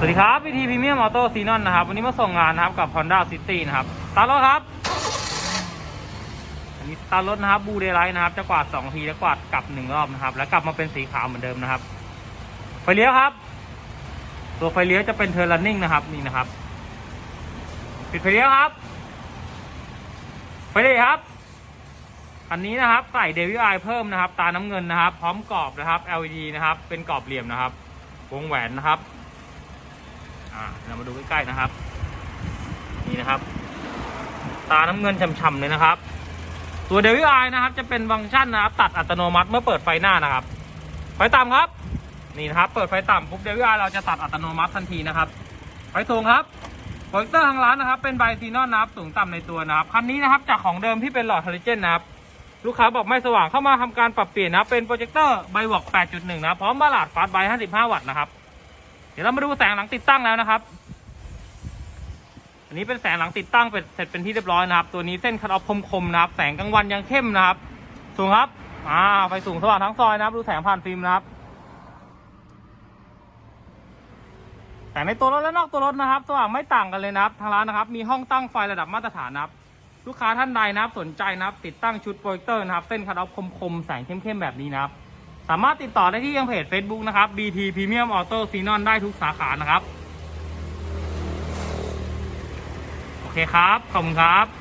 สวัสดีครับพีทีพรีเมียมออโต้ซีนอนนะครับ วันนี้มาส่งงานนะครับกับ Honda City นะครับสตาร์ทรถครับ อันนี้สตาร์ทรถนะครับบูเดไลท์นะครับ จะกวาด2ทีแล้วกวาดกลับหนึ่งรอบนะครับ แล้วกลับมาเป็นสีขาวเหมือนเดิมนะครับ ไฟเลี้ยวครับ ตัวไฟเลี้ยวจะเป็นเทอร์ n น n ิ n งนะครับนี่นะครับ ปิดไฟเลี้ยวครับ ไฟเลี้ยครับ อันนี้นะครับใส่เดวิไอเพิ่มนะครับ ตาน้ำเงินนะครับ พร้อมกรอบนะครับ LED นะครับ เป็นกรอบเหลี่ยมนะครับ วงแหวนนะครับ อ่าเรามาดูใกล้ๆนะครับ นี่นะครับ ตาน้ำเงินฉ่ำๆเลยนะครับ ตัวเดวิไอนะครับ จะเป็นฟังก์ชันนะครับ ตัดอัตโนมัติเมื่อเปิดไฟหน้านะครับ ไฟต่ำครับ นี่นะครับ เปิดไฟต่ำปุ๊บเดวิไอเราจะตัดอัตโนมัติทันทีนะครับไฟสูงครับโปรเจคเตอร์ทางร้านนะครับเป็นไบซีนอนนะครับสูงต่ำในตัวนะครับคันนี้นะครับจากของเดิมที่เป็นหลอดฮาริเจนนะครับลูกค้าบอกไม่สว่างเข้ามาทำการปรับเปลี่ยนนะเป็นโปรเจคเตอร์ไบวอก8.1 นะพร้อมบาลาดฟาสต์ไบ55 วัตต์นะครับ ดี๋ยวเรามาดูแสงหลังติดตั้งแล้วนะครับ อันนี้เป็นแสงหลังติดตั้งเป็นเสร็จเป็นที่เรียบร้อยนะครับ ตัวนี้เส้นคัดออฟคมๆนะครับ แสงกลางวันยังเข้มนะครับ สูงครับอ่าไฟสูงสว่างทั้งซอยนะครับ ดูแสงผ่านฟิล์มนะครับแสงในตัวรถและนอกตัวรถนะครับสว่างไม่ต่างกันเลยนะครับ ทางร้านนะครับ มีห้องตั้งไฟระดับมาตรฐานนะครับ ลูกค้าท่านใดนะครับสนใจนะครับ ติดตั้งชุดโปรเจคเตอร์นะครับ เส้นคัดออฟคมๆแสงเข้มๆแบบนี้นะครับ สามารถติดต่อได้ที่ยังเพจ Facebook นะครับ BT Premium Auto s e n o n ได้ทุกสาขานะครับ โอเคครับ ขอบคุณครับ